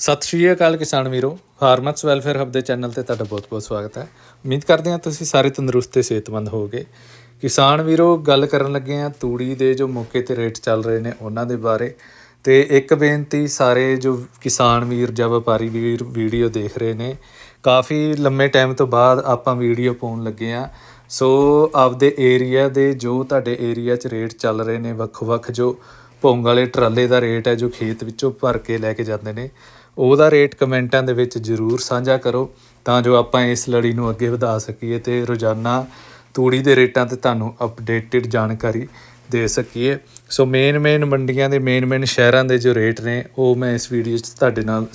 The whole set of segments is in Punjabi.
ਸਤਿ ਸ਼੍ਰੀ ਅਕਾਲ ਕਿਸਾਨ ਵੀਰੋ ਫਾਰਮਰਸ ਵੈਲਫੇਅਰ ਹੱਬ ਦੇ ਚੈਨਲ ਤੇ ਤੁਹਾਡਾ ਬਹੁਤ-ਬਹੁਤ ਸਵਾਗਤ ਹੈ। ਉਮੀਦ ਕਰਦੇ ਹਾਂ ਤੁਸੀਂ ਸਾਰੇ ਤੰਦਰੁਸਤ ਤੇ ਸਿਹਤਮੰਦ ਹੋਵੋਗੇ। ਕਿਸਾਨ ਵੀਰੋ, ਗੱਲ ਕਰਨ ਲੱਗੇ ਹਾਂ ਤੂੜੀ ਦੇ ਜੋ ਮੌਕੇ ਤੇ ਰੇਟ ਚੱਲ ਰਹੇ ਨੇ ਉਹਨਾਂ ਦੇ ਬਾਰੇ। ਤੇ ਇੱਕ ਬੇਨਤੀ, ਸਾਰੇ ਜੋ ਕਿਸਾਨ ਵੀਰ ਜਾਂ ਵਪਾਰੀ ਵੀਰ ਵੀਡੀਓ ਦੇਖ ਰਹੇ ਨੇ, ਕਾਫੀ ਲੰਮੇ ਟਾਈਮ ਤੋਂ ਬਾਅਦ ਆਪਾਂ ਵੀਡੀਓ ਪਾਉਣ ਲੱਗੇ ਆ ਸੋ ਆਪਦੇ ਏਰੀਆ ਦੇ ਜੋ ਤੁਹਾਡੇ ਏਰੀਆ 'ਚ ਰੇਟ ਚੱਲ ਰਹੇ ਨੇ, ਵੱਖ-ਵੱਖ ਜੋ ਭੋਂਗ ਵਾਲੇ ਟਰਾਲੇ ਦਾ ਰੇਟ ਹੈ ਜੋ ਖੇਤ ਵਿੱਚੋਂ ਭਰ ਕੇ ਲੈ ਕੇ ਜਾਂਦੇ ਨੇ ਉਹਦਾ ਰੇਟ ਕਮੈਂਟਾਂ ਦੇ ਵਿੱਚ ਜਰੂਰ ਸਾਂਝਾ ਕਰੋ ਤਾਂ ਜੋ ਆਪਾਂ ਇਸ ਲੜੀ ਨੂੰ ਅੱਗੇ ਵਧਾ ਸਕੀਏ ਤੇ ਰੋਜ਼ਾਨਾ ਤੂੜੀ ਦੇ ਰੇਟਾਂ ਤੇ ਤੁਹਾਨੂੰ ਅਪਡੇਟਡ ਜਾਣਕਾਰੀ ਦੇ ਸਕੀਏ। ਸੋ ਮੇਨ ਮੇਨ ਮੰਡੀਆਂ ਦੇ ਮੇਨ ਮੇਨ ਸ਼ਹਿਰਾਂ ਦੇ ਜੋ ਰੇਟ ਨੇ, ਉਹ ਮੈਂ ਇਸ ਵੀਡੀਓ 'ਚ ਤੁਹਾਡੇ ਨਾਲ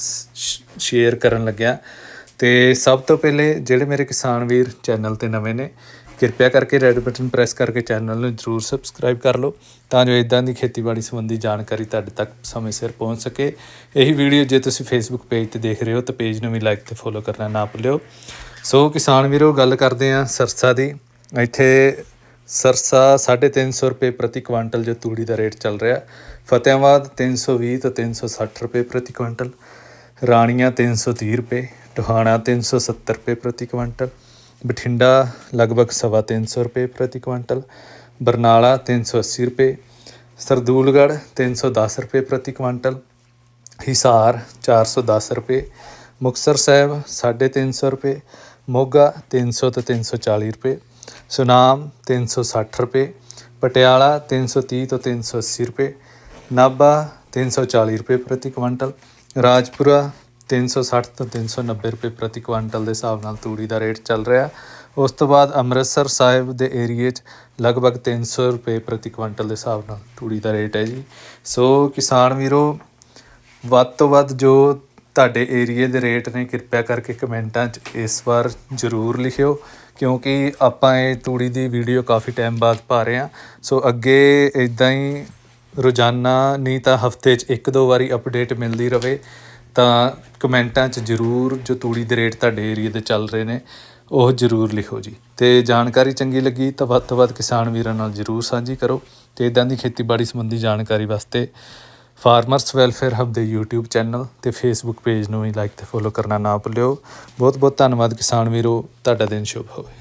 ਸ਼ੇਅਰ ਕਰਨ ਲੱਗਿਆ। ਤੇ ਸਭ ਤੋਂ ਪਹਿਲੇ ਜਿਹੜੇ ਮੇਰੇ ਕਿਸਾਨ ਵੀਰ ਚੈਨਲ ਤੇ ਨਵੇਂ ਨੇ ਕਿਰਪਾ ਕਰਕੇ ਰੈੱਡ ਬਟਨ ਪ੍ਰੈਸ ਕਰਕੇ ਚੈਨਲ ਨੂੰ ਜਰੂਰ ਸਬਸਕ੍ਰਾਈਬ ਕਰ ਲਓ, ਤਾਂ ਜੋ ਇਦਾਂ ਦੀ ਖੇਤੀਬਾੜੀ ਸੰਬੰਧੀ ਜਾਣਕਾਰੀ ਤੁਹਾਡੇ ਤੱਕ ਸਮੇਂ ਸਿਰ ਪਹੁੰਚ ਸਕੇ। ਇਹੀ ਵੀਡੀਓ ਜੇ ਤੁਸੀਂ ਫੇਸਬੁੱਕ ਪੇਜ ਤੇ ਦੇਖ ਰਹੇ ਹੋ, ਤਾਂ ਪੇਜ ਨੂੰ ਵੀ ਲਾਈਕ ਤੇ ਫੋਲੋ ਕਰਨਾ ਨਾ ਭੁੱਲਿਓ। ਸੋ ਕਿਸਾਨ ਵੀਰੋ, ਗੱਲ ਕਰਦੇ ਆਂ ਸਰਸਾ ਦੀ। ਇੱਥੇ ਸਰਸਾ 350 ਰੁਪਏ ਪ੍ਰਤੀ ਕੁਇੰਟਲ ਜੋ ਤੂੜੀ ਦਾ ਰੇਟ ਚੱਲ ਰਿਹਾ। ਫਤਿਆਬਾਦ 320 ਤੋਂ 360 ਰੁਪਏ ਪ੍ਰਤੀ ਕੁਇੰਟਲ। ਰਾਣੀਆਂ 330 ਰੁਪਏ, ਟੋਹਾਣਾ 370 ਰੁਪਏ ਪ੍ਰਤੀ ਕੁਇੰਟਲ। ਬਠਿੰਡਾ ਲਗਭਗ ਸਵਾ ਤਿੰਨ ਸੌ ਰੁਪਏ ਪ੍ਰਤੀ ਕੁਆਂਟਲ ਬਰਨਾਲਾ 380 ਰੁਪਏ ਸਰਦੂਲਗੜ੍ਹ 310 ਰੁਪਏ ਪ੍ਰਤੀ ਕੁਆਂਟਲ ਹਿਸਾਰ 410 ਰੁਪਏ ਮੁਕਤਸਰ ਸਾਹਿਬ 350 ਰੁਪਏ ਮੋਗਾ 300 ਤੋਂ 340 ਰੁਪਏ ਸੁਨਾਮ 360 ਰੁਪਏ ਪਟਿਆਲਾ 330 ਤੋਂ 380 ਰੁਪਏ ਨਾਭਾ 340 ਰੁਪਏ ਪ੍ਰਤੀ ਕੁਆਂਟਲ ਰਾਜਪੁਰਾ 360 ਤੋਂ 390 ਰੁਪਏ ਪ੍ਰਤੀ ਕੁਇੰਟਲ ਦੇ ਹਿਸਾਬ ਨਾਲ ਤੂੜੀ ਦਾ ਰੇਟ ਚੱਲ ਰਿਹਾ। ਉਸ ਤੋਂ ਬਾਅਦ ਅੰਮ੍ਰਿਤਸਰ ਸਾਹਿਬ ਦੇ ਏਰੀਏ 'ਚ ਲਗਭਗ 300 ਰੁਪਏ ਪ੍ਰਤੀ ਕੁਇੰਟਲ ਦੇ ਹਿਸਾਬ ਨਾਲ ਤੂੜੀ ਦਾ ਰੇਟ ਹੈ ਜੀ। ਸੋ ਕਿਸਾਨ ਵੀਰੋ, ਵੱਧ ਤੋਂ ਵੱਧ ਜੋ ਤੁਹਾਡੇ ਏਰੀਏ ਦੇ ਰੇਟ ਨੇ, ਕਿਰਪਾ ਕਰਕੇ ਕਮੈਂਟਾਂ 'ਚ ਇਸ ਵਾਰ ਜ਼ਰੂਰ ਲਿਖਿਓ, ਕਿਉਂਕਿ ਆਪਾਂ ਇਹ ਤੂੜੀ ਦੀ ਵੀਡੀਓ ਕਾਫੀ ਟਾਈਮ ਬਾਅਦ ਪਾ ਰਹੇ ਹਾਂ। ਸੋ ਅੱਗੇ ਇਦਾਂ ਹੀ ਰੋਜ਼ਾਨਾ ਨਹੀਂ ਤਾਂ ਹਫ਼ਤੇ 'ਚ ਇੱਕ ਦੋ ਵਾਰੀ ਅਪਡੇਟ ਮਿਲਦੀ ਰਵੇ ਤਾਂ ਕਮੈਂਟਾਂ 'ਚ ਜਰੂਰ ਜੋ ਤੂੜੀ ਦੇ ਰੇਟ ਤੁਹਾਡੇ ਏਰੀਏ ਦੇ ਚੱਲ ਰਹੇ ਨੇ, ਉਹ ਜਰੂਰ ਲਿਖੋ ਜੀ। ਅਤੇ ਜਾਣਕਾਰੀ ਚੰਗੀ ਲੱਗੀ ਤਾਂ ਵੱਧ ਤੋਂ ਵੱਧ ਕਿਸਾਨ ਵੀਰਾਂ ਨਾਲ ਜਰੂਰ ਸਾਂਝੀ ਕਰੋ ਅਤੇ ਇਦਾਂ ਦੀ ਖੇਤੀਬਾੜੀ ਸੰਬੰਧੀ ਜਾਣਕਾਰੀ ਵਾਸਤੇ ਫਾਰਮਰਸ ਵੈਲਫੇਅਰ ਹੱਬ ਦੇ YouTube ਚੈਨਲ ਤੇ Facebook ਪੇਜ ਨੂੰ ਵੀ ਲਾਈਕ ਤੇ ਫੋਲੋ ਕਰਨਾ ਨਾ ਭੁੱਲਿਓ। ਬਹੁਤ ਬਹੁਤ ਧੰਨਵਾਦ ਕਿਸਾਨ ਵੀਰੋ, ਤੁਹਾਡਾ ਦਿਨ ਸ਼ੁਭ ਹੋਵੇ।